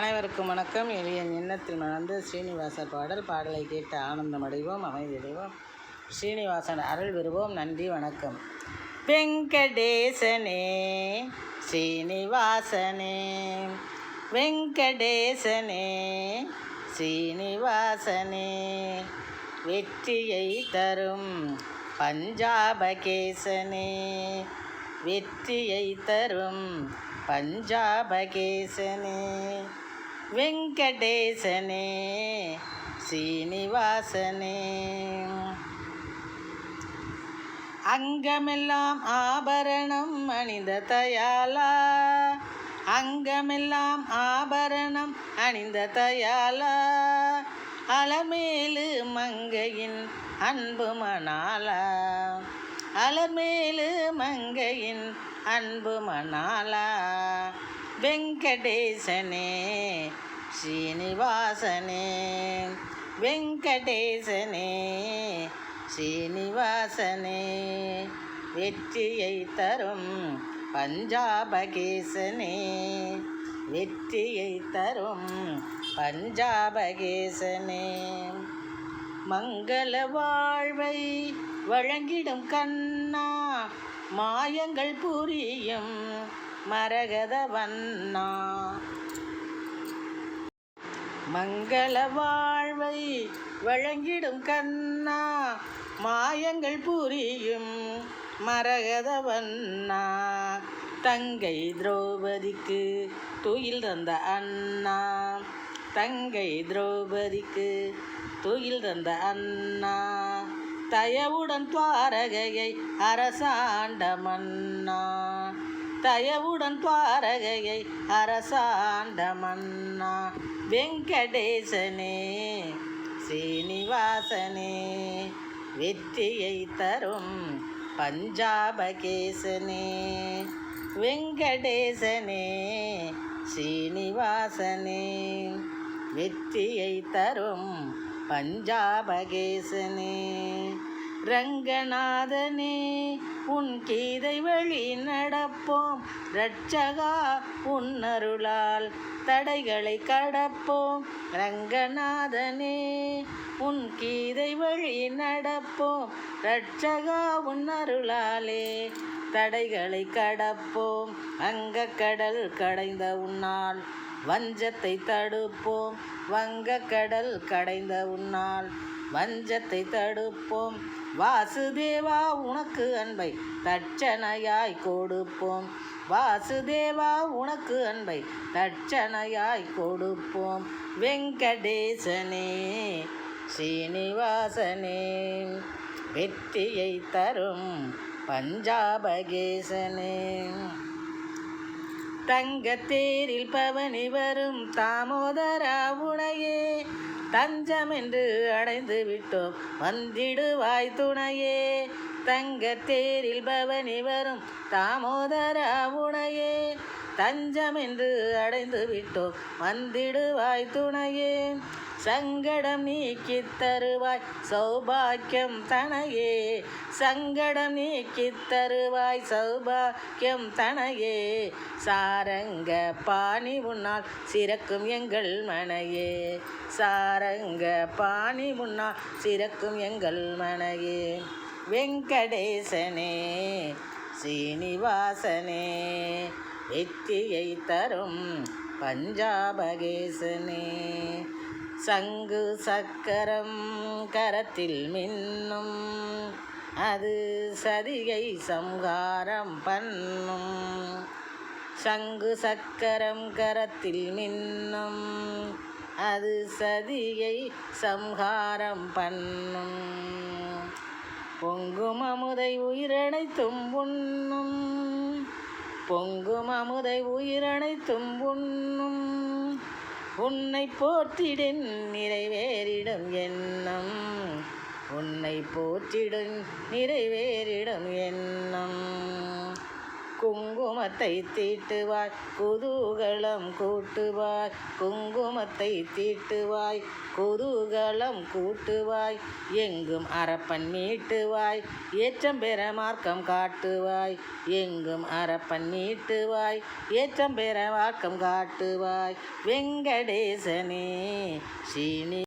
அனைவருக்கும் வணக்கம். எளிய எண்ணத்தில் மணந்து ஸ்ரீனிவாசர் பாடல் பாடலை கேட்டு ஆனந்தம் அடைவோம் அமைதியடைவோம். ஸ்ரீனிவாசன் அருள் பெறுவோம். நன்றி வணக்கம். வெங்கடேசனே ஸ்ரீனிவாசனே. வெங்கடேசனே ஸ்ரீனிவாசனே. வெற்றியை தரும் பஞ்சாபகேசனே. வெற்றியை தரும் பஞ்சாபகேசனே. வெங்கடேசனே சீனிவாசனே. அங்கமெல்லாம் ஆபரணம் அணிந்த தயாலா அங்கமெல்லாம் ஆபரணம் அணிந்த தயாலா அலமேலு மங்கையின் அன்பு மணாலா அலமேலு மங்கையின் அன்பு மணாலா வெங்கடேசனே ஸ்ரீனிவாசனே வெங்கடேசனே ஸ்ரீனிவாசனே வெற்றியை தரும் பஞ்சாபகேசனே வெற்றியை தரும் பஞ்சாபகேசனே. மங்கள வாழ்வை வழங்கிடும் கண்ணா மாயங்கள் புரியும் மரகத வண்ணா. மங்கள வாழ்வை வழங்கிடும் கண்ணா. மாயங்கள் புரியும் மரகதவண்ணா. தங்கை திரௌபதிக்கு துயில் தந்த அண்ணா. தங்கை திரௌபதிக்கு துயில் தந்த அண்ணா. தயவுடன் துவாரகையை அரசாண்ட மன்னா தயவுடன் பாரகையை அரசாண்ட மன்னா. வெங்கடேசனே சீனிவாசனே வெற்றியை தரும் பஞ்சாபகேசனே. வெங்கடேசனே சீனிவாசனே வெற்றியை தரும் பஞ்சாபகேசனே. ரங்கநாதனே உன் கீதை வழி நடப்போம். ரட்சகா உன்னருளால் தடைகளை கடப்போம். ரங்கநாதனே உன் கீதை வழி நடப்போம். ரட்சகா உன்னருளாலே தடைகளை கடப்போம். அங்கக்கடல் கடைந்த உன்னால் வஞ்சத்தை தடுப்போம். வங்கக்கடல் கடைந்த உன்னால் வஞ்சத்தை தடுப்போம். வாசுதேவா உனக்கு அன்பை தட்சணையாய் கொடுப்போம். வாசுதேவா உனக்கு அன்பை தட்சணையாய் கொடுப்போம். வெங்கடேசனே ஸ்ரீனிவாசனே வெற்றியை தரும் பஞ்சாபகேசனே. தங்கத்தேரில் பவனி வரும் தாமோதரா உனையே தஞ்சம் என்று அடைந்து விட்டோம். வந்திடுவாய் துணையே தங்கத்தேரில் பவனி வரும் தாமோதரா உணையே தஞ்சம் என்று அடைந்து விட்டோம். வந்திடுவாய் துணையே சங்கடம் நீக்கி தருவாய் சௌபாக்கியம் தனையே. சங்கடம் நீக்கி தருவாய் சௌபாக்கியம் தனையே. சாரங்க பாணி உன்னால் சிறக்கும் எங்கள் மனையே. சாரங்க பாணி உன்னால் சிறக்கும் எங்கள் மனையே. வெங்கடேசனே சீனிவாசனே வெற்றியை தரும் பஞ்சாபகேசனே. சங்கு சக்கரம் கரத்தில் மின்னும். அது சதிகை சம்ஹாரம் பண்ணும். சங்கு சக்கரம் கரத்தில் மின்னும். அது சதியை சம்ஹாரம் பண்ணும். பொங்கும் அமுதை உயிரணை தும்புண்ணும் பொங்கும் அமுதை உயிரணை தும்புண்ணும் உன்னை போற்றிடன் நிறைவேறிடும் எண்ணம். உன்னை போற்றிடும் நிறைவேறிடும் எண்ணம். குங்குமத்தை தீட்டுவாய் குதூகலம் கூட்டுவாய் குங்குமத்தை தீட்டுவாய் குதூகலம் கூட்டுவாய் எங்கும் அரப்பன் நீட்டுவாய் ஏற்றம் பெற மார்க்கம் காட்டுவாய் எங்கும் அரப்பன் நீட்டுவாய் ஏற்றம் பெற மார்க்கம் காட்டுவாய் வெங்கடேசனே சீனி